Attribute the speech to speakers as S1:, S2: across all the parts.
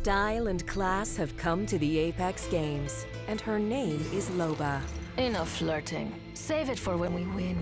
S1: Style and class have come to the Apex Games, and her name is Loba.
S2: Enough flirting. Save it for when we win.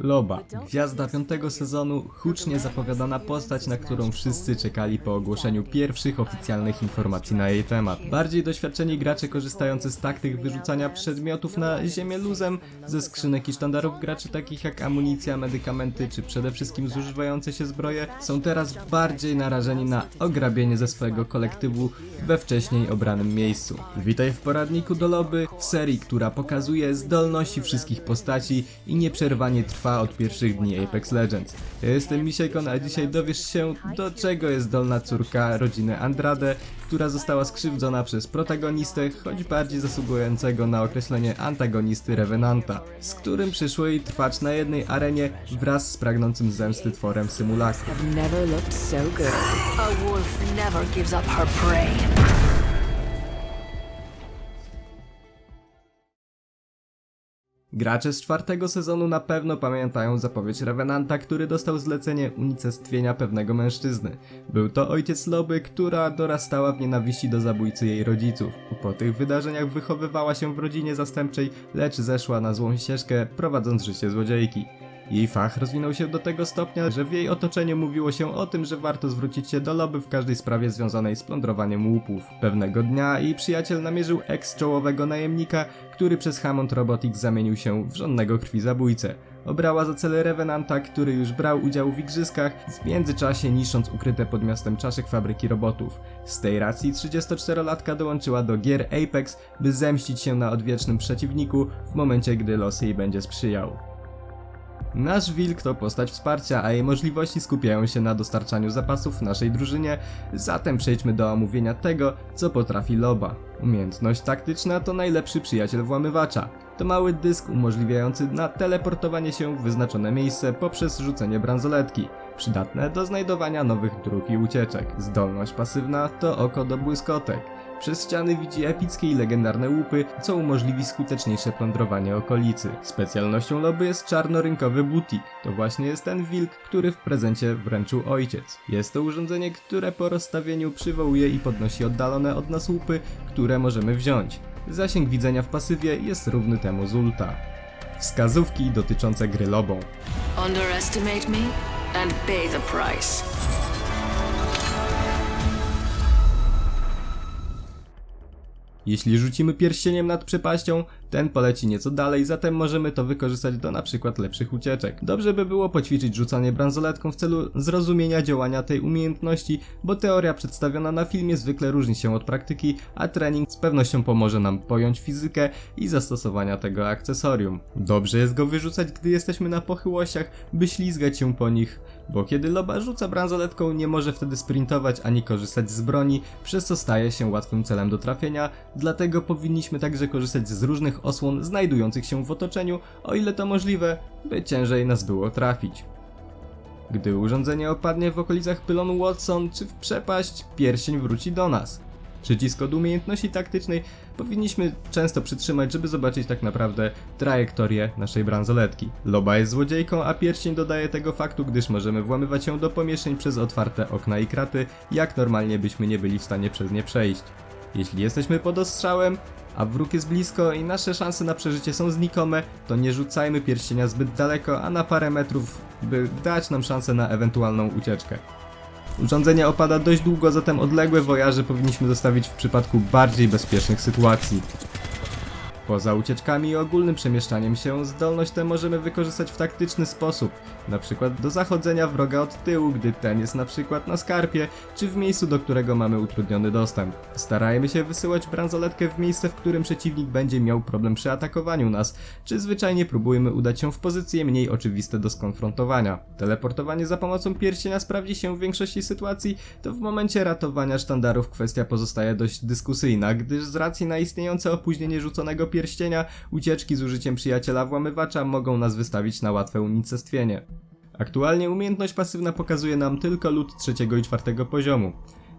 S3: Loba, gwiazda piątego sezonu, hucznie zapowiadana postać, na którą wszyscy czekali po ogłoszeniu pierwszych oficjalnych informacji na jej temat. Bardziej doświadczeni gracze korzystający z taktyk wyrzucania przedmiotów na ziemię luzem, ze skrzynek i sztandarów graczy takich jak amunicja, medykamenty czy przede wszystkim zużywające się zbroje, są teraz bardziej narażeni na ograbienie ze swojego kolektywu we wcześniej obranym miejscu. Witaj w poradniku do Loby, w serii, która pokazuje zdolności wszystkich postaci i nieprzerwanie trwa od pierwszych dni Apex Legends. Ja jestem Misiekon, a dzisiaj dowiesz się, do czego jest zdolna córka rodziny Andrade, która została skrzywdzona przez protagonistę, choć bardziej zasługującego na określenie antagonisty Revenanta, z którym przyszło jej trwać na jednej arenie wraz z pragnącym zemsty tworem symulacji.
S1: Have never looked so good.
S2: A wolf never gives up her prey.
S3: Gracze z czwartego sezonu na pewno pamiętają zapowiedź Revenanta, który dostał zlecenie unicestwienia pewnego mężczyzny. Był to ojciec Loby, która dorastała w nienawiści do zabójcy jej rodziców. Po tych wydarzeniach wychowywała się w rodzinie zastępczej, lecz zeszła na złą ścieżkę, prowadząc życie złodziejki. Jej fach rozwinął się do tego stopnia, że w jej otoczeniu mówiło się o tym, że warto zwrócić się do Loby w każdej sprawie związanej z plądrowaniem łupów. Pewnego dnia jej przyjaciel namierzył ex-czołowego najemnika, który przez Hammond Robotics zamienił się w żonnego krwi zabójcę. Obrała za cel Revenanta, który już brał udział w igrzyskach, w międzyczasie niszcząc ukryte pod miastem czaszek fabryki robotów. Z tej racji 34-latka dołączyła do gier Apex, by zemścić się na odwiecznym przeciwniku w momencie, gdy los jej będzie sprzyjał. Nasz wilk to postać wsparcia, a jej możliwości skupiają się na dostarczaniu zapasów naszej drużynie, zatem przejdźmy do omówienia tego, co potrafi Loba. Umiejętność taktyczna to najlepszy przyjaciel włamywacza. To mały dysk umożliwiający na teleportowanie się w wyznaczone miejsce poprzez rzucenie bransoletki, przydatne do znajdowania nowych dróg i ucieczek. Zdolność pasywna to oko do błyskotek. Przez ściany widzi epickie i legendarne łupy, co umożliwi skuteczniejsze plądrowanie okolicy. Specjalnością Loby jest czarnorynkowy butik. To właśnie jest ten wilk, który w prezencie wręczył ojciec. Jest to urządzenie, które po rozstawieniu przywołuje i podnosi oddalone od nas łupy, które możemy wziąć. Zasięg widzenia w pasywie jest równy temu z ulta. Wskazówki dotyczące gry Lobą.
S2: Underestimate me and pay the price.
S3: Jeśli rzucimy pierścieniem nad przepaścią, ten poleci nieco dalej, zatem możemy to wykorzystać do na przykład lepszych ucieczek. Dobrze by było poćwiczyć rzucanie bransoletką w celu zrozumienia działania tej umiejętności, bo teoria przedstawiona na filmie zwykle różni się od praktyki, a trening z pewnością pomoże nam pojąć fizykę i zastosowania tego akcesorium. Dobrze jest go wyrzucać, gdy jesteśmy na pochyłościach, by ślizgać się po nich, bo kiedy loba rzuca bransoletką, nie może wtedy sprintować ani korzystać z broni, przez co staje się łatwym celem do trafienia, dlatego powinniśmy także korzystać z różnych osłon znajdujących się w otoczeniu, o ile to możliwe, by ciężej nas było trafić. Gdy urządzenie opadnie w okolicach pylonu Watson czy w przepaść, pierścień wróci do nas. Przycisk od umiejętności taktycznej powinniśmy często przytrzymać, żeby zobaczyć tak naprawdę trajektorię naszej bransoletki. Loba jest złodziejką, a pierścień dodaje tego faktu, gdyż możemy włamywać się do pomieszczeń przez otwarte okna i kraty, jak normalnie byśmy nie byli w stanie przez nie przejść. Jeśli jesteśmy pod ostrzałem, a wróg jest blisko i nasze szanse na przeżycie są znikome, to nie rzucajmy pierścienia zbyt daleko, a na parę metrów, by dać nam szansę na ewentualną ucieczkę. Urządzenie opada dość długo, zatem odległe wojaże powinniśmy zostawić w przypadku bardziej bezpiecznych sytuacji. Poza ucieczkami i ogólnym przemieszczaniem się, zdolność tę możemy wykorzystać w taktyczny sposób, na przykład do zachodzenia wroga od tyłu, gdy ten jest na przykład na skarpie, czy w miejscu, do którego mamy utrudniony dostęp. Starajmy się wysyłać bransoletkę w miejsce, w którym przeciwnik będzie miał problem przy atakowaniu nas, czy zwyczajnie próbujmy udać się w pozycje mniej oczywiste do skonfrontowania. Teleportowanie za pomocą pierścienia sprawdzi się w większości sytuacji, to w momencie ratowania sztandarów kwestia pozostaje dość dyskusyjna, gdyż z racji na istniejące opóźnienie rzuconego pierścienia, ucieczki z użyciem przyjaciela włamywacza mogą nas wystawić na łatwe unicestwienie. Aktualnie umiejętność pasywna pokazuje nam tylko lód trzeciego i czwartego poziomu.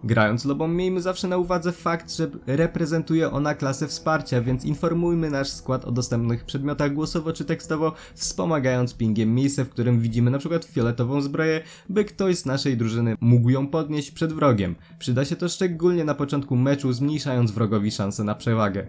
S3: Grając lobą miejmy zawsze na uwadze fakt, że reprezentuje ona klasę wsparcia, więc informujmy nasz skład o dostępnych przedmiotach głosowo czy tekstowo, wspomagając pingiem miejsce, w którym widzimy przykład fioletową zbroję, by ktoś z naszej drużyny mógł ją podnieść przed wrogiem. Przyda się to szczególnie na początku meczu, zmniejszając wrogowi szanse na przewagę.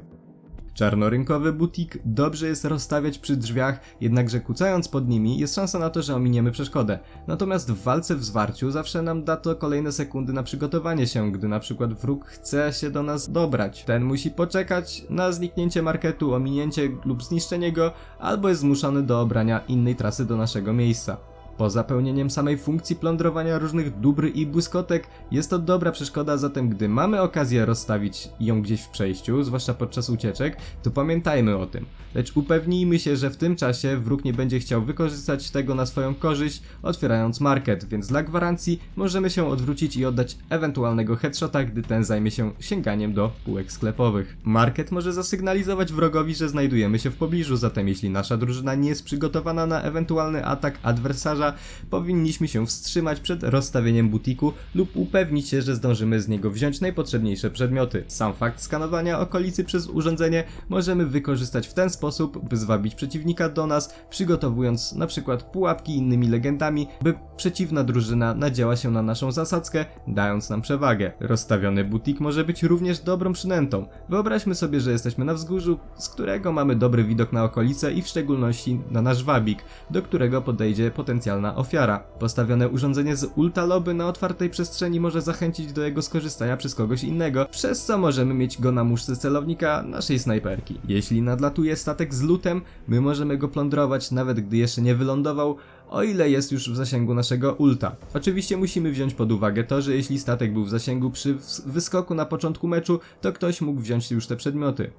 S3: Czarnorynkowy butik dobrze jest rozstawiać przy drzwiach, jednakże kucając pod nimi jest szansa na to, że ominiemy przeszkodę. Natomiast w walce w zwarciu zawsze nam da to kolejne sekundy na przygotowanie się, gdy na przykład wróg chce się do nas dobrać. Ten musi poczekać na zniknięcie marketu, ominięcie lub zniszczenie go, albo jest zmuszony do obrania innej trasy do naszego miejsca. Poza pełnieniem samej funkcji plądrowania różnych dóbr i błyskotek, jest to dobra przeszkoda, zatem gdy mamy okazję rozstawić ją gdzieś w przejściu, zwłaszcza podczas ucieczek, to pamiętajmy o tym. Lecz upewnijmy się, że w tym czasie wróg nie będzie chciał wykorzystać tego na swoją korzyść, otwierając market, więc dla gwarancji możemy się odwrócić i oddać ewentualnego headshota, gdy ten zajmie się sięganiem do półek sklepowych. Market może zasygnalizować wrogowi, że znajdujemy się w pobliżu, zatem jeśli nasza drużyna nie jest przygotowana na ewentualny atak adwersarza, powinniśmy się wstrzymać przed rozstawieniem butiku lub upewnić się, że zdążymy z niego wziąć najpotrzebniejsze przedmioty. Sam fakt skanowania okolicy przez urządzenie możemy wykorzystać w ten sposób, by zwabić przeciwnika do nas, przygotowując na przykład pułapki innymi legendami, by przeciwna drużyna nadziała się na naszą zasadzkę, dając nam przewagę. Rozstawiony butik może być również dobrą przynętą. Wyobraźmy sobie, że jesteśmy na wzgórzu, z którego mamy dobry widok na okolice i w szczególności na nasz wabik, do którego podejdzie potencjalna ofiara. Postawione urządzenie z ultaloby na otwartej przestrzeni może zachęcić do jego skorzystania przez kogoś innego, przez co możemy mieć go na muszce celownika naszej snajperki. Jeśli nadlatuje statek z lutem, my możemy go plądrować nawet gdy jeszcze nie wylądował, o ile jest już w zasięgu naszego ulta. Oczywiście musimy wziąć pod uwagę to, że jeśli statek był w zasięgu przy wyskoku na początku meczu, to ktoś mógł wziąć już te przedmioty.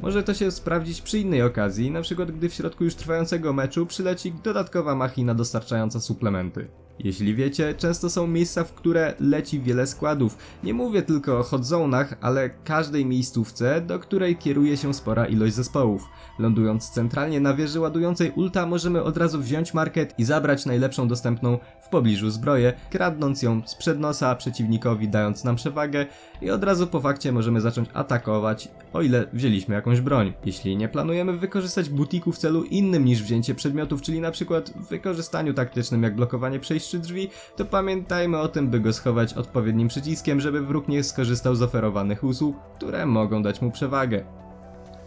S3: Może to się sprawdzić przy innej okazji, na przykład gdy w środku już trwającego meczu przyleci dodatkowa machina dostarczająca suplementy. Jeśli wiecie, często są miejsca, w które leci wiele składów. Nie mówię tylko o hot zonach, ale każdej miejscówce, do której kieruje się spora ilość zespołów. Lądując centralnie na wieży ładującej ulta, możemy od razu wziąć market i zabrać najlepszą dostępną w pobliżu zbroję, kradnąc ją z nosa przeciwnikowi, dając nam przewagę i od razu po fakcie możemy zacząć atakować, o ile wzięliśmy jakąś broń. Jeśli nie planujemy wykorzystać butiku w celu innym niż wzięcie przedmiotów, czyli na przykład w wykorzystaniu taktycznym jak blokowanie przejść czy drzwi, to pamiętajmy o tym, by go schować odpowiednim przyciskiem, żeby wróg nie skorzystał z oferowanych usług, które mogą dać mu przewagę.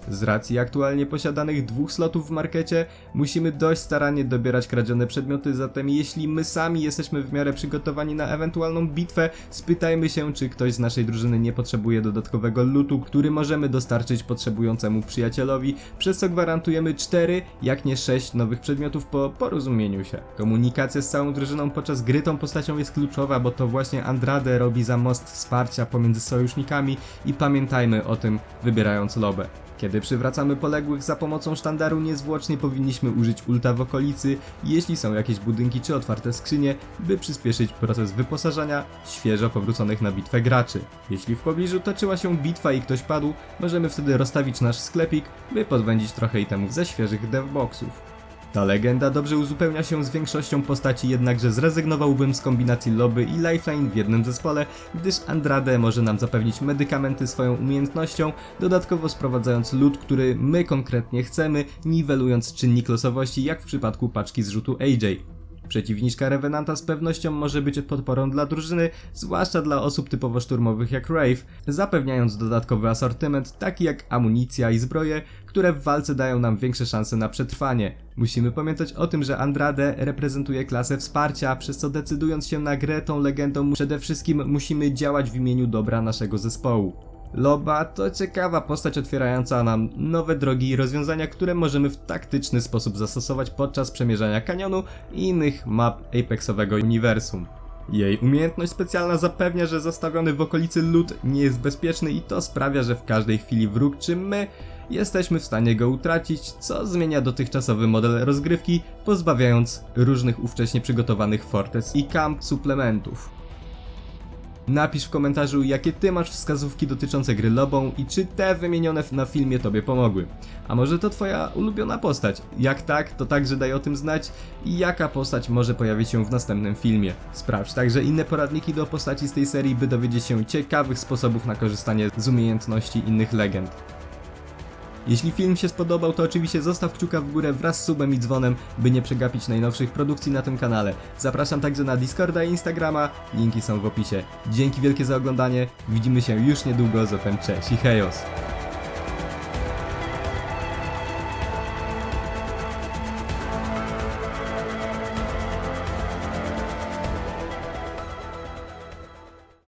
S3: Z racji aktualnie posiadanych dwóch slotów w markecie, musimy dość starannie dobierać kradzione przedmioty, zatem jeśli my sami jesteśmy w miarę przygotowani na ewentualną bitwę, spytajmy się, czy ktoś z naszej drużyny nie potrzebuje dodatkowego lootu, który możemy dostarczyć potrzebującemu przyjacielowi, przez co gwarantujemy 4, jak nie 6 nowych przedmiotów po porozumieniu się. Komunikacja z całą drużyną podczas gry tą postacią jest kluczowa, bo to właśnie Andrade robi za most wsparcia pomiędzy sojusznikami i pamiętajmy o tym, wybierając lobę. Kiedy przywracamy poległych za pomocą sztandaru, niezwłocznie powinniśmy użyć ulta w okolicy, jeśli są jakieś budynki czy otwarte skrzynie, by przyspieszyć proces wyposażania świeżo powróconych na bitwę graczy. Jeśli w pobliżu toczyła się bitwa i ktoś padł, możemy wtedy rozstawić nasz sklepik, by podwędzić trochę itemów ze świeżych devboxów. Ta legenda dobrze uzupełnia się z większością postaci, jednakże zrezygnowałbym z kombinacji lobby i lifeline w jednym zespole, gdyż Andrade może nam zapewnić medykamenty swoją umiejętnością, dodatkowo sprowadzając lód, który my konkretnie chcemy, niwelując czynnik losowości jak w przypadku paczki zrzutu AJ. Przeciwniczka Revenanta z pewnością może być podporą dla drużyny, zwłaszcza dla osób typowo szturmowych jak Rave, zapewniając dodatkowy asortyment taki jak amunicja i zbroje, które w walce dają nam większe szanse na przetrwanie. Musimy pamiętać o tym, że Andrade reprezentuje klasę wsparcia, przez co decydując się na grę tą legendą przede wszystkim musimy działać w imieniu dobra naszego zespołu. Loba to ciekawa postać otwierająca nam nowe drogi i rozwiązania, które możemy w taktyczny sposób zastosować podczas przemierzania kanionu i innych map Apexowego uniwersum. Jej umiejętność specjalna zapewnia, że zastawiony w okolicy lód nie jest bezpieczny i to sprawia, że w każdej chwili wróg czy my jesteśmy w stanie go utracić, co zmienia dotychczasowy model rozgrywki, pozbawiając różnych ówcześnie przygotowanych fortes i camp suplementów. Napisz w komentarzu, jakie ty masz wskazówki dotyczące gry Lobą i czy te wymienione na filmie tobie pomogły. A może to twoja ulubiona postać? Jak tak, to także daj o tym znać i jaka postać może pojawić się w następnym filmie. Sprawdź także inne poradniki do postaci z tej serii, by dowiedzieć się ciekawych sposobów na korzystanie z umiejętności innych legend. Jeśli film się spodobał, to oczywiście zostaw kciuka w górę wraz z subem i dzwonem, by nie przegapić najnowszych produkcji na tym kanale. Zapraszam także na Discorda i Instagrama, linki są w opisie. Dzięki wielkie za oglądanie, widzimy się już niedługo, zatem cześć i hejos!